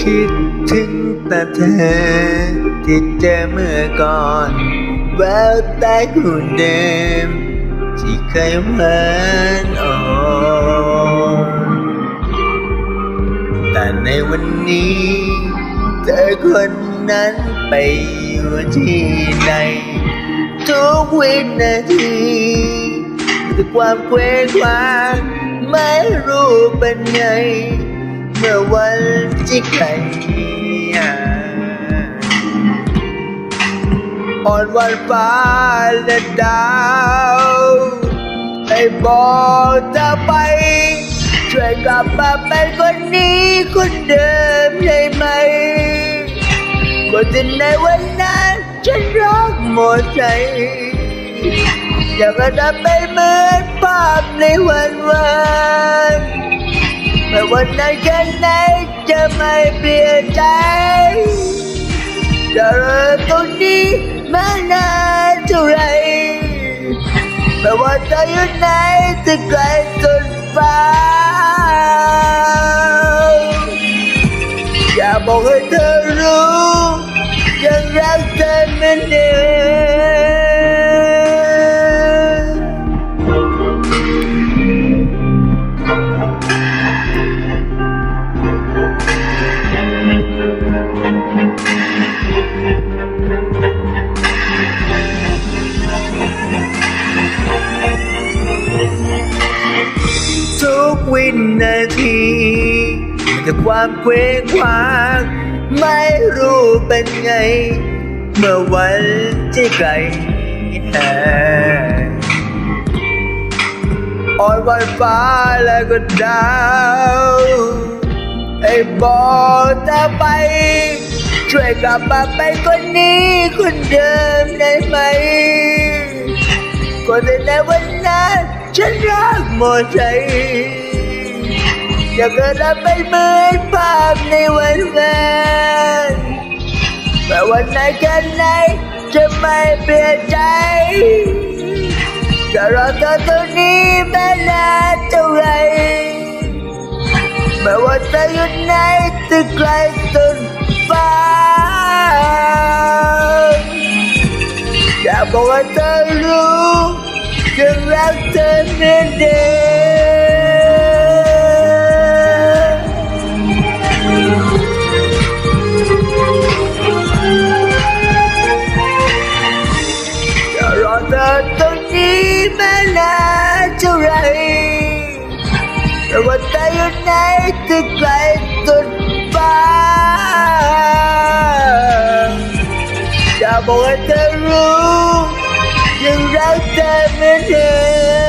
คิดถึงแต่เธอ ที่เจอเมื่อก่อนแววตาคุณเดิม ที่เคยหวานอ่อนแต่ในวันนี้ เธอคนนั้นไปอยู่ที่ไหนทุกวินาทีด้วยความเคว้งคว้างไม่รู้เป็นไง เมื่อวันที่ใครอ่อนวันฟ้าและดาวให้บอกเธอไป ช่วยกลับมาเป็นคนนี้คนเดิมได้ไหมคนที่ในวันนั้นฉันรักหมดใจอยากจะทำเป็นเหมือนภาพในวันวัน ไม่วันไหนแค่ไหนจะไม่เปลี่ยนใจจะเริ่มตรงนี้ม ทุกวินาทีแต่ความเคว้งคว้าง ไม่รู้เป็นไง เมื่อวันที่ไกลแห่อ่อนวันฟ้าแล้วก็ดาว ไอ้บอกเธอไป ช่วยกลับมาเป็นคนนี้คนเดิมได้ไหมก็แต่ในวันนั้นฉันรักหมดใจอยากจะทำเป็นเหมือนภาพในวันนั้นแต่วันไหนแค่ไหนจะไม่เปลี่ยนใจจะรอเธอตรงนี้แม้นานเท่าไรไม่ว่าเธออยู่ไหนจะไกล อยากบอกให้เธอรู้ บอกให้เธอรู้ยังรักเธอไม่อนเดิ